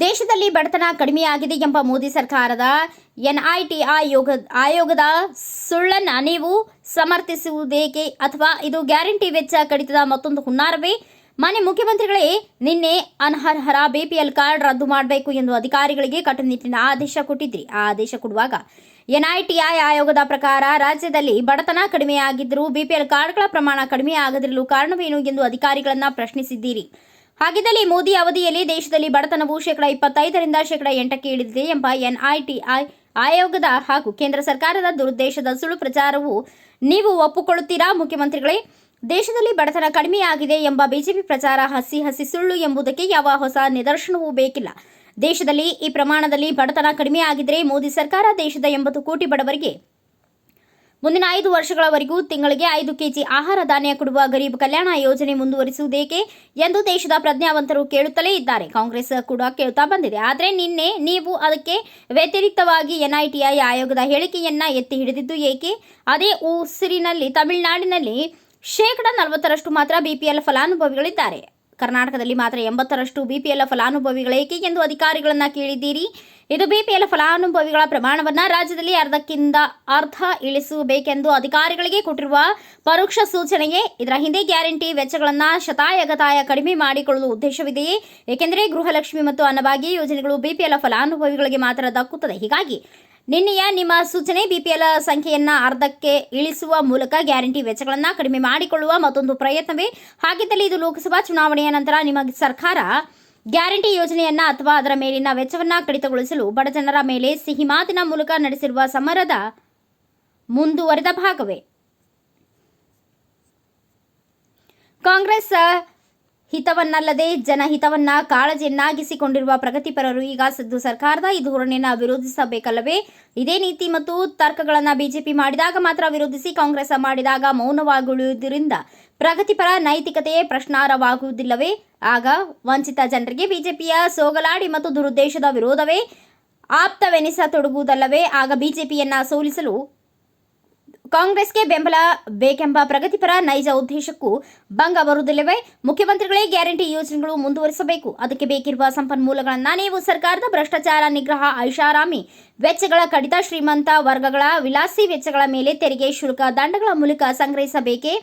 ಬಡತನ ಕಡಿಮೆಯಾಗಿದೆ ಎಂಬ ಮೋದಿ ಸರ್ಕಾರದ ಎನ್ಐಟಿ ಆಯೋಗ, ಆಯೋಗದ ಸುಳ್ಳನ್ನ ನೀವು ಸಮರ್ಥಿಸುವುದೇಕೆ ಅಥವಾ ಇದು ಗ್ಯಾರಂಟಿ ವೆಚ್ಚ ಕಡಿತದ ಮತ್ತೊಂದು ಹುನ್ನಾರವೇ? ಮಾನ್ಯ ಮುಖ್ಯಮಂತ್ರಿಗಳೇ, ನಿನ್ನೆ ಅನರ್ಹರ ಬಿಪಿಎಲ್ ಕಾರ್ಡ್ ರದ್ದು ಮಾಡಬೇಕು ಎಂದು ಅಧಿಕಾರಿಗಳಿಗೆ ಕಟ್ಟುನಿಟ್ಟಿನ ಆದೇಶ ಕೊಟ್ಟಿದ್ರಿ. ಆ ಆದೇಶ ಕೊಡುವಾಗ ಎನ್ಐಟಿಐ ಆಯೋಗದ ಪ್ರಕಾರ ರಾಜ್ಯದಲ್ಲಿ ಬಡತನ ಕಡಿಮೆಯಾಗಿದ್ದರೂ ಬಿಪಿಎಲ್ ಕಾರ್ಡ್ಗಳ ಪ್ರಮಾಣ ಕಡಿಮೆ ಆಗದಿರಲು ಕಾರಣವೇನು ಎಂದು ಅಧಿಕಾರಿಗಳನ್ನ ಪ್ರಶ್ನಿಸಿದ್ದೀರಿ. ಹಾಗಿದ್ದಲ್ಲಿ ಮೋದಿ ಅವಧಿಯಲ್ಲಿ ದೇಶದಲ್ಲಿ ಬಡತನವು ಶೇಕಡ ಇಪ್ಪತ್ತೈದರಿಂದ ಶೇಕಡ ಎಂಟಕ್ಕೆ ಇಳಿದಿದೆ ಎಂಬ ಎನ್ಐಟಿಐ ಆಯೋಗದ ಹಾಗೂ ಕೇಂದ್ರ ಸರ್ಕಾರದ ದುರುದ್ದೇಶದ ಸುಳ್ಳು ಪ್ರಚಾರವು ನೀವು ಒಪ್ಪಿಕೊಳ್ಳುತ್ತೀರಾ? ಮುಖ್ಯಮಂತ್ರಿಗಳೇ, ದೇಶದಲ್ಲಿ ಬಡತನ ಕಡಿಮೆಯಾಗಿದೆ ಎಂಬ ಬಿಜೆಪಿ ಪ್ರಚಾರ ಹಸಿ ಹಸಿ ಸುಳ್ಳು ಎಂಬುದಕ್ಕೆ ಯಾವ ಹೊಸ ನಿದರ್ಶನವೂ ಬೇಕಿಲ್ಲ. ದೇಶದಲ್ಲಿ ಈ ಪ್ರಮಾಣದಲ್ಲಿ ಬಡತನ ಕಡಿಮೆಯಾಗಿದ್ದರೆ ಮೋದಿ ಸರ್ಕಾರ ದೇಶದ ಎಂಬತ್ತು ಕೋಟಿ ಬಡವರಿಗೆ ಮುಂದಿನ ಐದು ವರ್ಷಗಳವರೆಗೂ ತಿಂಗಳಿಗೆ ಐದು ಕೆಜಿ ಆಹಾರ ಧಾನ್ಯ ಕೊಡುವ ಗರೀಬ್ ಕಲ್ಯಾಣ ಯೋಜನೆ ಮುಂದುವರಿಸುವುದೇಕೆ ಎಂದು ದೇಶದ ಪ್ರಜ್ಞಾವಂತರು ಕೇಳುತ್ತಲೇ ಇದ್ದಾರೆ. ಕಾಂಗ್ರೆಸ್ ಕೂಡ ಕೇಳುತ್ತಾ ಬಂದಿದೆ. ಆದರೆ ನಿನ್ನೆ ನೀವು ಅದಕ್ಕೆ ವ್ಯತಿರಿಕ್ತವಾಗಿ ಎನ್ಐಟಿಐ ಆಯೋಗದ ಹೇಳಿಕೆಯನ್ನ ಎತ್ತಿ ಹಿಡಿದಿದ್ದು ಏಕೆ? ಅದೇ ಉಸಿರಿನಲ್ಲಿ, ತಮಿಳುನಾಡಿನಲ್ಲಿ ಶೇಕಡ ನಲವತ್ತರಷ್ಟು ಮಾತ್ರ ಬಿಪಿಎಲ್ ಫಲಾನುಭವಿಗಳಿದ್ದಾರೆ. ಕರ್ನಾಟಕದಲ್ಲಿ ಮಾತ್ರ ಎಂಬತ್ತರಷ್ಟು ಬಿಪಿಎಲ್ ಫಲಾನುಭವಿಗಳೇಕೆ ಎಂದು ಅಧಿಕಾರಿಗಳನ್ನ ಕೇಳಿದ್ದೀರಿ? ಇದು ಬಿಪಿಎಲ್ ಫಲಾನುಭವಿಗಳ ಪ್ರಮಾಣವನ್ನ ರಾಜ್ಯದಲ್ಲಿ ಅರ್ಧಕ್ಕಿಂತ ಅರ್ಧ ಇಳಿಸಬೇಕೆಂದು ಅಧಿಕಾರಿಗಳಿಗೆ ಕೊಟ್ಟಿರುವ ಪರೋಕ್ಷ ಸೂಚನೆಯೇ ಇದರ ಹಿಂದೆ ಗ್ಯಾರಂಟಿ ವೆಚ್ಚಗಳನ್ನ ಶತಾಯಗತಾಯ ಕಡಿಮೆ ಮಾಡಿಕೊಳ್ಳಲು ಉದ್ದೇಶವಿದೆಯೇ? ಏಕೆಂದರೆ ಗೃಹಲಕ್ಷ್ಮಿ ಮತ್ತು ಅನ್ನಭಾಗ್ಯ ಯೋಜನೆಗಳು ಬಿಪಿಎಲ್ ಫಲಾನುಭವಿಗಳಿಗೆ ಮಾತ್ರ ದಕ್ಕುತ್ತದೆ. ಹೀಗಾಗಿ ನಿನ್ನೆಯ ನಿಮ್ಮ ಸೂಚನೆ ಬಿಪಿಎಲ್ ಸಂಖ್ಯೆಯನ್ನ ಅರ್ಧಕ್ಕೆ ಇಳಿಸುವ ಮೂಲಕ ಗ್ಯಾರಂಟಿ ವೆಚ್ಚಗಳನ್ನು ಕಡಿಮೆ ಮಾಡಿಕೊಳ್ಳುವ ಮತ್ತೊಂದು ಪ್ರಯತ್ನವೇ. ಹಾಗಿದ್ದಲ್ಲಿ ಇದು ಲೋಕಸಭಾ ಚುನಾವಣೆಯ ನಂತರ ನಿಮ್ಮ ಸರ್ಕಾರ ಗ್ಯಾರಂಟಿ ಯೋಜನೆಯನ್ನ ಅಥವಾ ಅದರ ಮೇಲಿನ ವೆಚ್ಚವನ್ನ ಕಡಿತಗೊಳಿಸಲು ಬಡಜನರ ಮೇಲೆ ಸಿಹಿ ಮಾತಿನ ಮೂಲಕ ನಡೆಸಿರುವ ಸಮರದ ಮುಂದುವರೆದ ಭಾಗವೇ. ಕಾಂಗ್ರೆಸ್ ಹಿತವನ್ನಲ್ಲದೆ ಜನಹಿತವನ್ನ ಕಾಳಜಿಯನ್ನಾಗಿಸಿಕೊಂಡಿರುವ ಪ್ರಗತಿಪರರು ಈಗ ಸದ್ದು ಸರ್ಕಾರದ ಈ ಧೋರಣೆಯನ್ನು ವಿರೋಧಿಸಬೇಕಲ್ಲವೇ? ಇದೇ ನೀತಿ ಮತ್ತು ತರ್ಕಗಳನ್ನು ಬಿಜೆಪಿ ಮಾಡಿದಾಗ ಮಾತ್ರ ವಿರೋಧಿಸಿ ಕಾಂಗ್ರೆಸ್ ಮಾಡಿದಾಗ ಮೌನವಾಗುವುದರಿಂದ ಪ್ರಗತಿಪರ ನೈತಿಕತೆಯೇ ಪ್ರಶ್ನಾರ್ಹವಾಗುವುದಿಲ್ಲವೇ? ಆಗ ವಂಚಿತ ಜನರಿಗೆ ಬಿಜೆಪಿಯ ಸೋಗಲಾಡಿ ಮತ್ತು ದುರುದ್ದೇಶದ ವಿರೋಧವೇ ಆಪ್ತವೆನಿಸತೊಡಗುವುದಲ್ಲವೇ ಆಗ ಬಿಜೆಪಿಯನ್ನ ಸೋಲಿಸಲು ಕಾಂಗ್ರೆಸ್ಗೆ ಬೆಂಬಲ ಬೇಕೆಂಬ ಪ್ರಗತಿಪರ ನೈಜ ಉದ್ದೇಶಕ್ಕೂ ಭಂಗ ಬರುವುದಿಲ್ಲವೆ? ಮುಖ್ಯಮಂತ್ರಿಗಳೇ ಗ್ಯಾರಂಟಿ ಯೋಜನೆಗಳು ಮುಂದುವರಿಸಬೇಕು. ಅದಕ್ಕೆ ಬೇಕಿರುವ ಸಂಪನ್ಮೂಲಗಳನ್ನ ನೀವು ಸರ್ಕಾರದ ಭ್ರಷ್ಟಾಚಾರ ನಿಗ್ರಹ ಐಷಾರಾಮಿ ವೆಚ್ಚಗಳ ಕಡಿತ ಶ್ರೀಮಂತ ವರ್ಗಗಳ ವಿಲಾಸಿ ವೆಚ್ಚಗಳ ಮೇಲೆ ತೆರಿಗೆ ಶುಲ್ಕ ದಂಡಗಳ ಮೂಲಕ ಸಂಗ್ರಹಿಸಬೇಕೇ?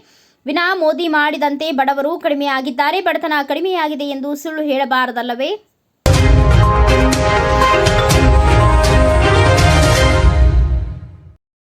ವಿನಾ ಮೋದಿ ಮಾಡಿದಂತೆ ಬಡವರು ಕಡಿಮೆಯಾಗಿದ್ದಾರೆ, ಬಡತನ ಕಡಿಮೆಯಾಗಿದೆ ಎಂದು ಸುಳ್ಳು ಹೇಳಬಾರದಲ್ಲವೇ?